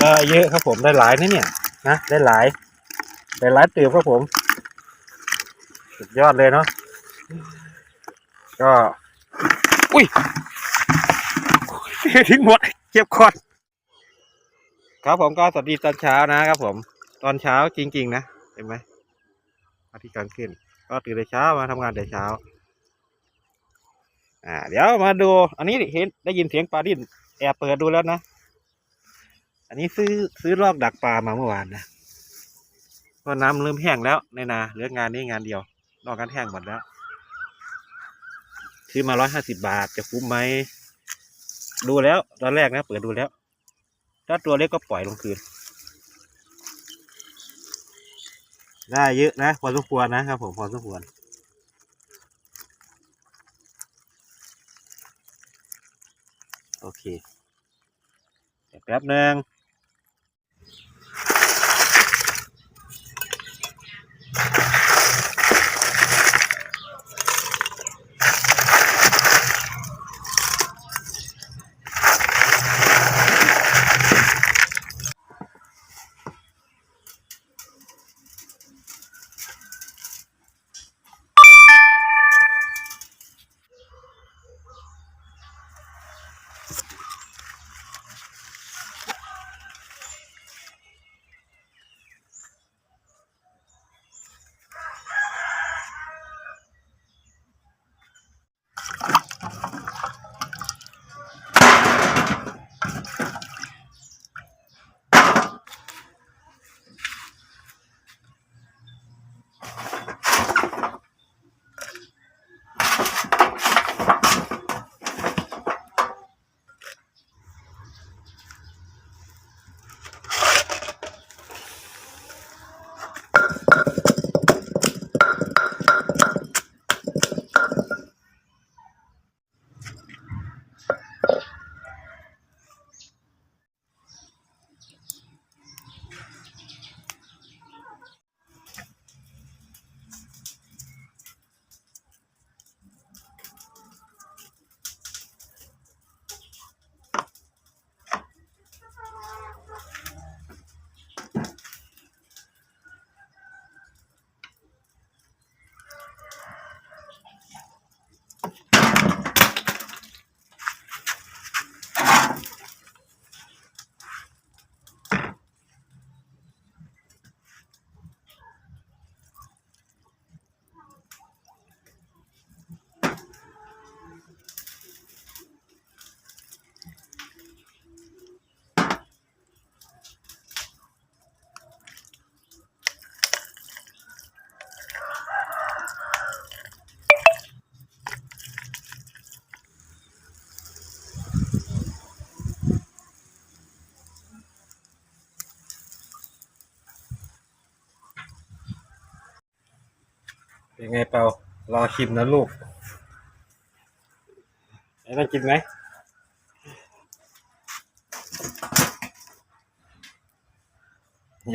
ได้เยอะครับผมได้หลายนะเนี่ยนะได้หลายได้หลายตืบครับผม สุดยอดเลยเนาะก็ อุ้ยทิ้งหมดเจ็บคอครับผมก็สวัสดีตอนเช้านะครับผม ตอนเช้าจริง ๆ นะเห็นไหมอาทิตย์กลางขึ้น ก็ตื่นแต่เช้ามาทำงานแต่เช้า อ่า เดี๋ยวมาดู อันนี้เห็นได้ยินเสียงปลาดิ้นแอบเปิดดูแล้วนะ อันนี้ซื้อซื้อลอกดักปลามาเมื่อวานนะก็น้ำเริ่มแห้งแล้วในนาเหลืองานนี้งานเดียวนอกกันแห้งหมดแล้วซื้อมาร้อยห้าสิบาทจะคุ้มไหมดูแล้วตอนแรกนะเปิดดูแล้ว ถ้าตัวเล็กก็ปล่อยลงคืน ได้เยอะนะพอสมควรนะครับผมพอสมควรโอเคแป๊บหนึ่ง เป็นไงเปล่ารอชิมนะลูกไอ้ต้องกินไหม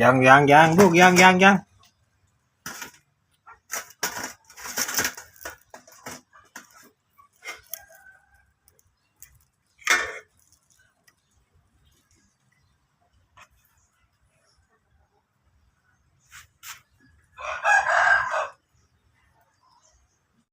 ยังยังยังลูกยังยังยัง